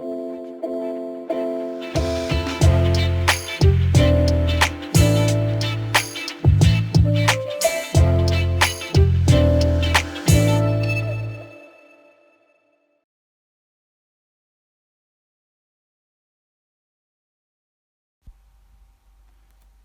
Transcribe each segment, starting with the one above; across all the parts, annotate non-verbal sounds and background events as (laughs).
thank (laughs) you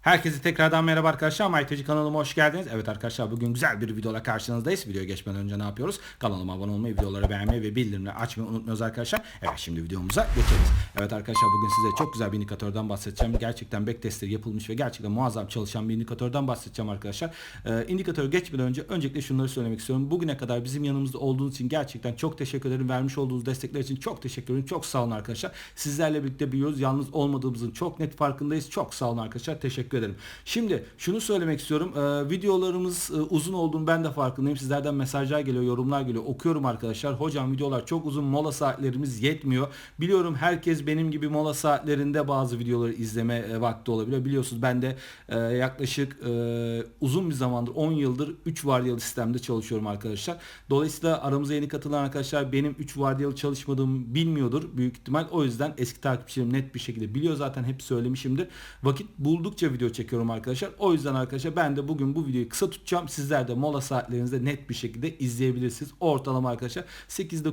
Herkese tekrardan merhaba arkadaşlar. MyTeci kanalıma hoş geldiniz. Evet arkadaşlar bugün güzel bir videola karşınızdayız. Videoya geçmeden önce ne yapıyoruz? Kanalıma abone olmayı, videoları beğenmeyi ve bildirimleri açmayı unutmuyoruz arkadaşlar. Evet şimdi videomuza geçeriz. Evet arkadaşlar bugün size çok güzel bir indikatörden bahsedeceğim. Gerçekten backtestleri yapılmış ve gerçekten muazzam çalışan bir indikatörden bahsedeceğim arkadaşlar. Ee, indikatörü geçmeden önce öncelikle şunları söylemek istiyorum. Bugüne kadar bizim yanımızda olduğunuz için gerçekten çok teşekkür ederim. Vermiş olduğunuz destekler için çok teşekkür ederim. Çok sağ olun arkadaşlar. Sizlerle birlikte biliyoruz. Yalnız olmadığımızın çok net farkındayız. Çok sağ olun arkadaşlar. Teşekkür ederim. Şimdi şunu söylemek istiyorum. Ee, videolarımız e, uzun olduğunu ben de farkındayım. Sizlerden mesajlar geliyor, yorumlar geliyor. Okuyorum arkadaşlar. Hocam videolar çok uzun. Mola saatlerimiz yetmiyor. Biliyorum herkes benim gibi mola saatlerinde bazı videoları izleme e, vakti olabiliyor. Biliyorsunuz ben de e, yaklaşık e, uzun bir zamandır 10 yıldır 3 vardiyalı sistemde çalışıyorum arkadaşlar. Dolayısıyla aramıza yeni katılan arkadaşlar benim 3 vardiyalı çalışmadığımı bilmiyordur büyük ihtimal. O yüzden eski takipçilerim net bir şekilde biliyor zaten hep söylemişimdir. Vakit buldukça video çekiyorum arkadaşlar. O yüzden arkadaşlar ben de bugün bu videoyu kısa tutacağım. Sizler de mola saatlerinizde net bir şekilde izleyebilirsiniz. Ortalama arkadaşlar 8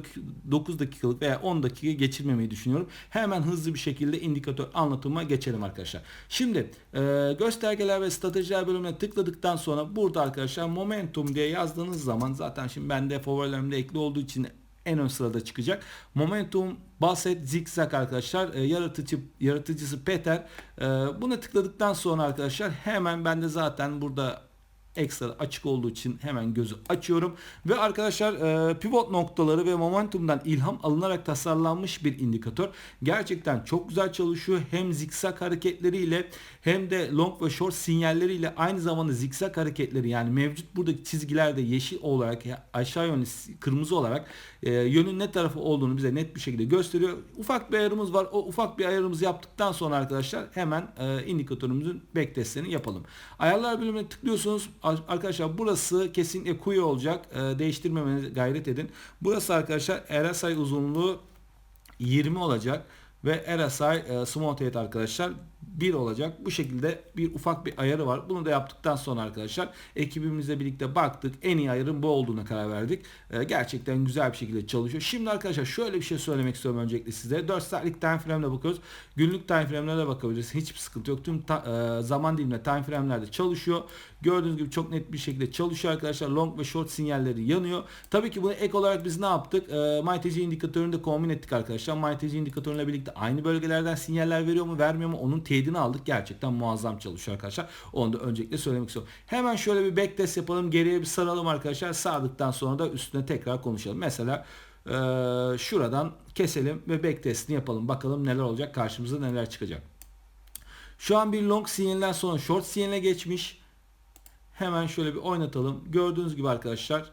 9 dakikalık veya 10 dakika geçirmemeyi düşünüyorum. Hemen hızlı bir şekilde indikatör anlatıma geçelim arkadaşlar. Şimdi e, göstergeler ve stratejiler bölümüne tıkladıktan sonra burada arkadaşlar momentum diye yazdığınız zaman zaten şimdi bende favorilerimde ekli olduğu için en ön sırada çıkacak. Momentum Basset Zigzag arkadaşlar. E, yaratıcı yaratıcısı Peter. E, buna tıkladıktan sonra arkadaşlar hemen ben de zaten burada ekstra açık olduğu için hemen gözü açıyorum. Ve arkadaşlar e, pivot noktaları ve momentumdan ilham alınarak tasarlanmış bir indikatör. Gerçekten çok güzel çalışıyor. Hem zikzak hareketleriyle hem de long ve short sinyalleriyle aynı zamanda zikzak hareketleri yani mevcut buradaki çizgilerde yeşil olarak aşağı yönlü kırmızı olarak e, yönün ne tarafı olduğunu bize net bir şekilde gösteriyor. Ufak bir ayarımız var. O ufak bir ayarımızı yaptıktan sonra arkadaşlar hemen e, indikatörümüzün backtestlerini yapalım. Ayarlar bölümüne tıklıyorsunuz. Arkadaşlar burası kesinlikle kuyu olacak. E, değiştirmemenize gayret edin. Burası arkadaşlar RSI uzunluğu 20 olacak ve RSI e, Small Rate arkadaşlar 1 olacak. Bu şekilde bir ufak bir ayarı var. Bunu da yaptıktan sonra arkadaşlar ekibimizle birlikte baktık. En iyi ayarın bu olduğuna karar verdik. Ee, gerçekten güzel bir şekilde çalışıyor. Şimdi arkadaşlar şöyle bir şey söylemek istiyorum öncelikle size. 4 saatlik time frame'le bakıyoruz. Günlük time frame'lere de bakabiliriz. Hiçbir sıkıntı yok. Tüm ta, e, zaman diliminde time frame'lerde çalışıyor. Gördüğünüz gibi çok net bir şekilde çalışıyor arkadaşlar. Long ve short sinyalleri yanıyor. Tabii ki bunu ek olarak biz ne yaptık? E, MyTC indikatörünü de kombin ettik arkadaşlar. MyTC indikatörüyle birlikte aynı bölgelerden sinyaller veriyor mu vermiyor mu onun teyidini aldık. Gerçekten muazzam çalışıyor arkadaşlar. Onu da öncelikle söylemek istiyorum. Hemen şöyle bir backtest yapalım. Geriye bir saralım arkadaşlar. Sardıktan sonra da üstüne tekrar konuşalım. Mesela e, şuradan keselim ve backtestini yapalım. Bakalım neler olacak. Karşımıza neler çıkacak. Şu an bir long sinyalinden sonra short sinyaline geçmiş. Hemen şöyle bir oynatalım. Gördüğünüz gibi arkadaşlar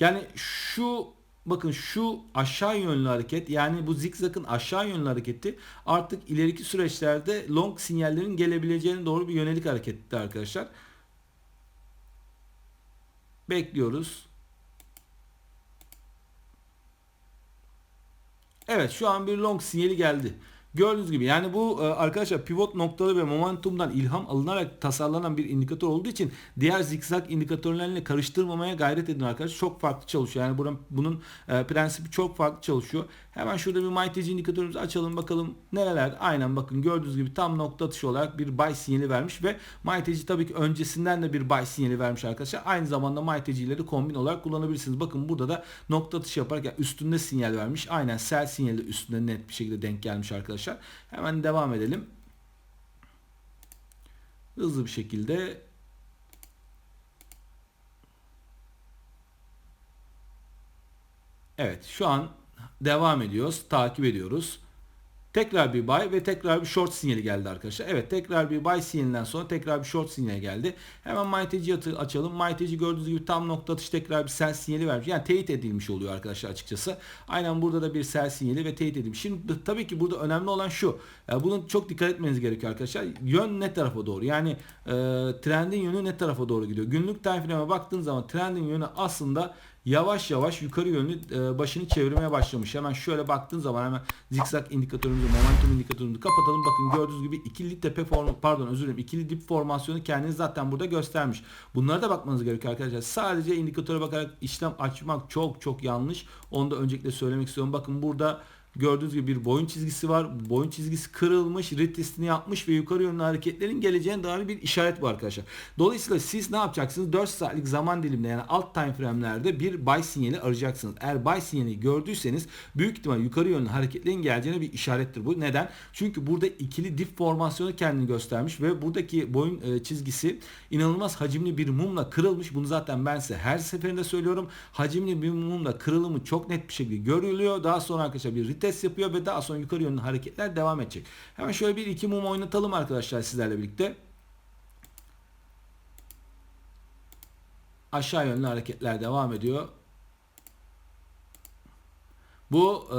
yani şu bakın şu aşağı yönlü hareket yani bu zikzakın aşağı yönlü hareketi artık ileriki süreçlerde long sinyallerin gelebileceğine doğru bir yönelik hareketti arkadaşlar. Bekliyoruz. Evet şu an bir long sinyali geldi. Gördüğünüz gibi yani bu e, arkadaşlar pivot noktaları ve momentumdan ilham alınarak tasarlanan bir indikatör olduğu için diğer zikzak indikatörlerle karıştırmamaya gayret edin arkadaşlar. Çok farklı çalışıyor. Yani bunun, bunun e, prensibi çok farklı çalışıyor. Hemen şurada bir MyTG indikatörümüzü açalım bakalım nereler. Aynen bakın gördüğünüz gibi tam nokta atışı olarak bir buy sinyali vermiş ve MyTG tabii ki öncesinden de bir buy sinyali vermiş arkadaşlar. Aynı zamanda MyTG'leri kombin olarak kullanabilirsiniz. Bakın burada da nokta atışı yaparak yani üstünde sinyal vermiş. Aynen sell sinyali üstünde net bir şekilde denk gelmiş arkadaşlar. Hemen devam edelim. Hızlı bir şekilde Evet şu an devam ediyoruz. Takip ediyoruz. Tekrar bir buy ve tekrar bir short sinyali geldi arkadaşlar. Evet tekrar bir buy sinyalinden sonra tekrar bir short sinyali geldi. Hemen MyTG açalım. MyTG gördüğünüz gibi tam nokta atış tekrar bir sell sinyali vermiş. Yani teyit edilmiş oluyor arkadaşlar açıkçası. Aynen burada da bir sell sinyali ve teyit edilmiş. Şimdi tabii ki burada önemli olan şu. Yani bunun çok dikkat etmeniz gerekiyor arkadaşlar. Yön ne tarafa doğru? Yani e, trendin yönü ne tarafa doğru gidiyor? Günlük time frame'e baktığın zaman trendin yönü aslında yavaş yavaş yukarı yönlü e, başını çevirmeye başlamış. Hemen şöyle baktığın zaman hemen zikzak indikatörümüzü, momentum indikatörümüzü kapatalım. Bakın gördüğünüz gibi ikili tepe form pardon özür dilerim. ikili dip formasyonu kendini zaten burada göstermiş. Bunlara da bakmanız gerekiyor arkadaşlar. Sadece indikatöre bakarak işlem açmak çok çok yanlış. Onu da öncelikle söylemek istiyorum. Bakın burada Gördüğünüz gibi bir boyun çizgisi var. Boyun çizgisi kırılmış, retestini yapmış ve yukarı yönlü hareketlerin geleceğine dair bir işaret bu arkadaşlar. Dolayısıyla siz ne yapacaksınız? 4 saatlik zaman diliminde yani alt time frame'lerde bir buy sinyali arayacaksınız. Eğer buy sinyali gördüyseniz büyük ihtimal yukarı yönlü hareketlerin geleceğine bir işarettir bu. Neden? Çünkü burada ikili dip formasyonu kendini göstermiş ve buradaki boyun e, çizgisi inanılmaz hacimli bir mumla kırılmış. Bunu zaten ben size her seferinde söylüyorum. Hacimli bir mumla kırılımı çok net bir şekilde görülüyor. Daha sonra arkadaşlar bir retest test yapıyor ve daha sonra yukarı yönlü hareketler devam edecek. Hemen şöyle bir iki mum oynatalım arkadaşlar sizlerle birlikte. Aşağı yönlü hareketler devam ediyor. Bu e,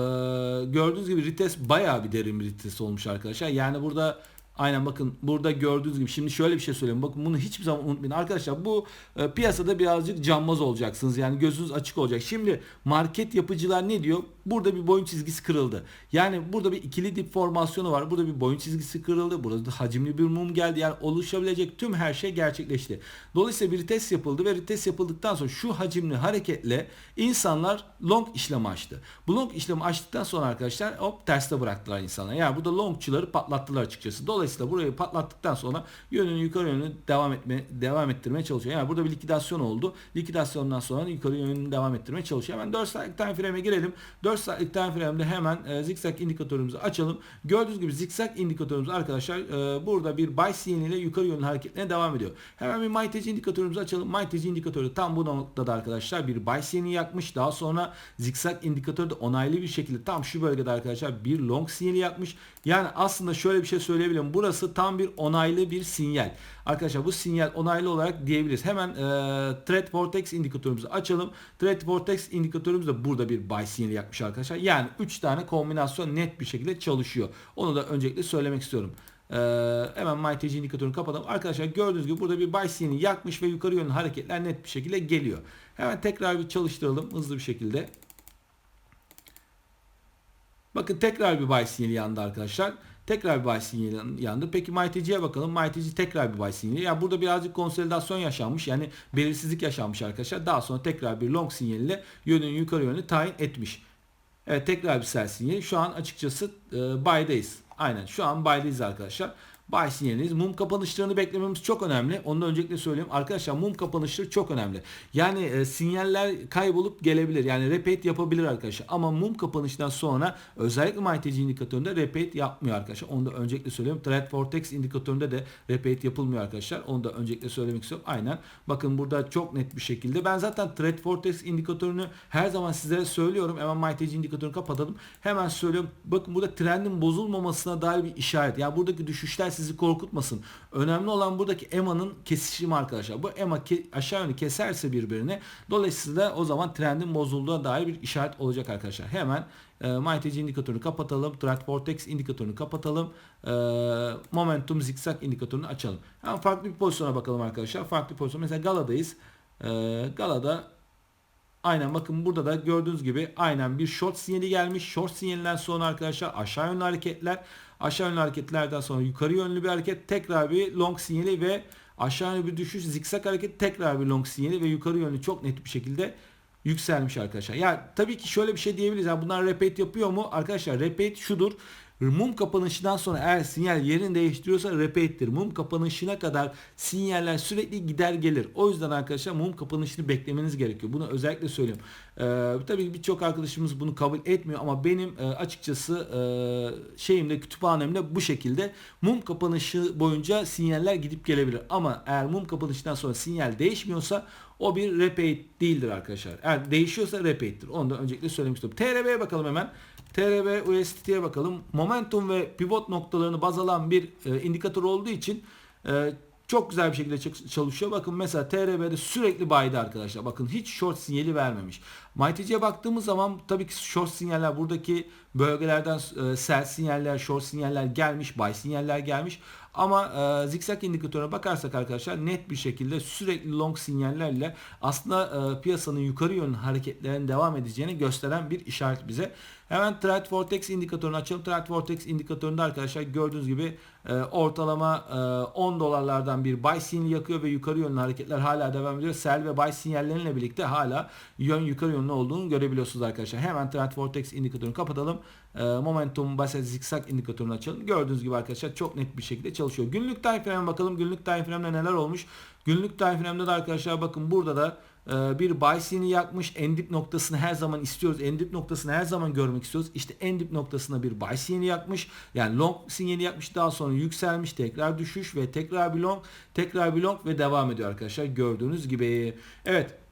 gördüğünüz gibi rites bayağı bir derin bir rites olmuş arkadaşlar. Yani burada Aynen bakın burada gördüğünüz gibi şimdi şöyle bir şey söyleyeyim. Bakın bunu hiçbir zaman unutmayın. Arkadaşlar bu e, piyasada birazcık cambaz olacaksınız. Yani gözünüz açık olacak. Şimdi market yapıcılar ne diyor? Burada bir boyun çizgisi kırıldı. Yani burada bir ikili dip formasyonu var. Burada bir boyun çizgisi kırıldı. Burada da hacimli bir mum geldi. Yani oluşabilecek tüm her şey gerçekleşti. Dolayısıyla bir test yapıldı ve test yapıldıktan sonra şu hacimli hareketle insanlar long işlemi açtı. Bu long işlemi açtıktan sonra arkadaşlar hop terste bıraktılar insanlar. Yani burada longçuları patlattılar açıkçası. Dolayısıyla burayı patlattıktan sonra yönünü yukarı yönlü devam etme devam ettirmeye çalışıyor. Yani burada bir likidasyon oldu. Likidasyondan sonra yukarı yönünü devam ettirmeye çalışıyor. Hemen 4 saatlik time frame'e girelim. 4 saatlik time frame'de hemen e, zikzak indikatörümüzü açalım. Gördüğünüz gibi zikzak indikatörümüz arkadaşlar e, burada bir buy sinyaliyle yukarı yönlü hareketine devam ediyor. Hemen bir MyTG indikatörümüzü açalım. MyTG indikatörü tam bu noktada arkadaşlar bir buy sinyali yakmış. Daha sonra zikzak indikatörü de onaylı bir şekilde tam şu bölgede arkadaşlar bir long sinyali yakmış. Yani aslında şöyle bir şey söyleyebilirim. Burası tam bir onaylı bir sinyal. Arkadaşlar bu sinyal onaylı olarak diyebiliriz. Hemen e, Thread Vortex indikatörümüzü açalım. Thread Vortex indikatörümüz de burada bir buy sinyali yakmış arkadaşlar. Yani 3 tane kombinasyon net bir şekilde çalışıyor. Onu da öncelikle söylemek istiyorum. Ee, hemen MyTG indikatörünü kapatalım. Arkadaşlar gördüğünüz gibi burada bir buy sinyali yakmış ve yukarı yönlü hareketler net bir şekilde geliyor. Hemen tekrar bir çalıştıralım hızlı bir şekilde. Bakın tekrar bir buy sinyali yandı arkadaşlar. Tekrar bir buy sinyali yandı. Peki MyTG'ye bakalım. MyTG tekrar bir buy sinyali. Yani burada birazcık konsolidasyon yaşanmış. Yani belirsizlik yaşanmış arkadaşlar. Daha sonra tekrar bir long sinyaliyle yönünü yukarı yönlü tayin etmiş. Evet tekrar bir sell sinyali. Şu an açıkçası e, buy'dayız. Aynen şu an buy'dayız arkadaşlar. Buy sinyaliniz. Mum kapanışlarını beklememiz çok önemli. Onu öncelikle söyleyeyim. Arkadaşlar mum kapanışları çok önemli. Yani e, sinyaller kaybolup gelebilir. Yani repeat yapabilir arkadaşlar. Ama mum kapanıştan sonra özellikle MyTG indikatöründe repeat yapmıyor arkadaşlar. Onu da öncelikle söyleyeyim. Trend Vortex indikatöründe de repeat yapılmıyor arkadaşlar. Onu da öncelikle söylemek istiyorum. Aynen. Bakın burada çok net bir şekilde. Ben zaten Trend Vortex indikatörünü her zaman sizlere söylüyorum. Hemen MyTG indikatörünü kapatalım. Hemen söylüyorum. Bakın burada trendin bozulmamasına dair bir işaret. Yani buradaki düşüşler sizi korkutmasın. Önemli olan buradaki EMA'nın kesişimi arkadaşlar. Bu EMA aşağı yönlü keserse birbirini dolayısıyla o zaman trendin bozulduğuna dair bir işaret olacak arkadaşlar. Hemen e, MyTG indikatörünü kapatalım. Trend Vortex indikatörünü kapatalım. E, Momentum Zigzag indikatörünü açalım. Hemen farklı bir pozisyona bakalım arkadaşlar. Farklı bir pozisyon. Mesela Gala'dayız. E, Gala'da Aynen bakın burada da gördüğünüz gibi aynen bir short sinyali gelmiş. Short sinyalinden sonra arkadaşlar aşağı yönlü hareketler. Aşağı yönlü hareketlerden sonra yukarı yönlü bir hareket. Tekrar bir long sinyali ve aşağı yönlü bir düşüş. Zikzak hareket tekrar bir long sinyali ve yukarı yönlü çok net bir şekilde yükselmiş arkadaşlar. Ya tabii ki şöyle bir şey diyebiliriz. Ya bunlar repeat yapıyor mu? Arkadaşlar repeat şudur. Mum kapanışından sonra eğer sinyal yerini değiştiriyorsa repeat'tir. Mum kapanışına kadar sinyaller sürekli gider gelir. O yüzden arkadaşlar mum kapanışını beklemeniz gerekiyor. Bunu özellikle söylüyorum. Ee, tabii birçok arkadaşımız bunu kabul etmiyor ama benim e, açıkçası e, şeyimde kütüphanemde bu şekilde mum kapanışı boyunca sinyaller gidip gelebilir. Ama eğer mum kapanışından sonra sinyal değişmiyorsa o bir repeat değildir arkadaşlar. Eğer değişiyorsa repeat'tir. Onu da öncelikle söylemek istiyorum. TRB'ye bakalım hemen. TRB USDT'ye bakalım. Momentum ve pivot noktalarını baz alan bir e, indikatör olduğu için e, çok güzel bir şekilde çalışıyor. Bakın mesela TRB'de sürekli buy'da arkadaşlar. Bakın hiç short sinyali vermemiş. MyTC'ye baktığımız zaman tabii ki short sinyaller buradaki bölgelerden e, sell sinyaller, short sinyaller gelmiş, buy sinyaller gelmiş. Ama e, zikzak indikatörüne bakarsak arkadaşlar net bir şekilde sürekli long sinyallerle aslında e, piyasanın yukarı yönlü hareketlerin devam edeceğini gösteren bir işaret bize. Hemen Trend Vortex indikatörünü açalım. Trend Vortex indikatöründe arkadaşlar gördüğünüz gibi e, ortalama e, 10 dolarlardan bir buy sinyali yakıyor ve yukarı yönlü hareketler hala devam ediyor. Sell ve buy sinyalleriyle birlikte hala yön yukarı yönlü olduğunu görebiliyorsunuz arkadaşlar. Hemen Trend Vortex indikatörünü kapatalım. E, Momentum Baset Zikzak indikatörünü açalım. Gördüğünüz gibi arkadaşlar çok net bir şekilde çalışıyor. Günlük time frame'e bakalım. Günlük time frame'de neler olmuş? Günlük time frame'de de arkadaşlar bakın burada da bir buy sinyali yakmış. En dip noktasını her zaman istiyoruz. En dip noktasını her zaman görmek istiyoruz. İşte en dip noktasına bir buy sinyali yakmış. Yani long sinyali yakmış. Daha sonra yükselmiş. Tekrar düşüş ve tekrar bir long. Tekrar bir long ve devam ediyor arkadaşlar. Gördüğünüz gibi. Evet.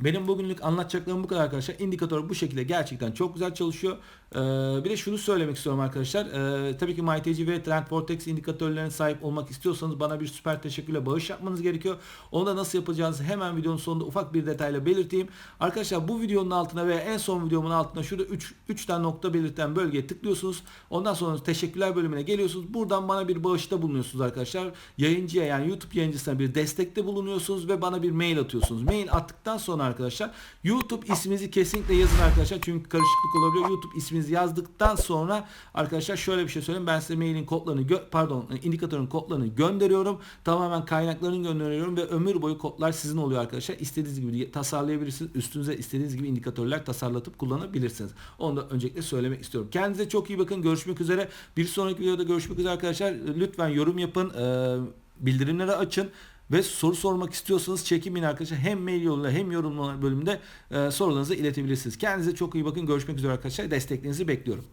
Benim bugünlük anlatacaklarım bu kadar arkadaşlar. İndikatör bu şekilde gerçekten çok güzel çalışıyor. Ee, bir de şunu söylemek istiyorum arkadaşlar. Ee, tabii ki MyTG ve Trend Vortex indikatörlerine sahip olmak istiyorsanız bana bir süper teşekkürle bağış yapmanız gerekiyor. Onu da nasıl yapacağınızı hemen videonun sonunda ufak bir detayla belirteyim. Arkadaşlar bu videonun altına veya en son videomun altına şurada 3 3 tane nokta belirten bölgeye tıklıyorsunuz. Ondan sonra teşekkürler bölümüne geliyorsunuz. Buradan bana bir bağışta bulunuyorsunuz arkadaşlar. Yayıncıya yani YouTube yayıncısına bir destekte bulunuyorsunuz ve bana bir mail atıyorsunuz. Mail attıktan sonra arkadaşlar YouTube isminizi kesinlikle yazın arkadaşlar. Çünkü karışıklık olabiliyor. YouTube isminizi yazdıktan sonra arkadaşlar şöyle bir şey söyleyeyim. Ben size mailin kodlarını pardon indikatörün kodlarını gönderiyorum. Tamamen kaynaklarını gönderiyorum ve ömür boyu kodlar sizin oluyor arkadaşlar. İstediğiniz gibi tasarlayabilirsiniz. Üstünüze istediğiniz gibi indikatörler tasarlatıp kullanabilirsiniz. Onu da öncelikle söylemek istiyorum. Kendinize çok iyi bakın. Görüşmek üzere. Bir sonraki videoda görüşmek üzere arkadaşlar. Lütfen yorum yapın. Ee, bildirimleri açın ve soru sormak istiyorsanız çekinmeyin arkadaşlar. Hem mail yoluyla hem yorum bölümünde e, sorularınızı iletebilirsiniz. Kendinize çok iyi bakın. Görüşmek üzere arkadaşlar. Desteklerinizi bekliyorum.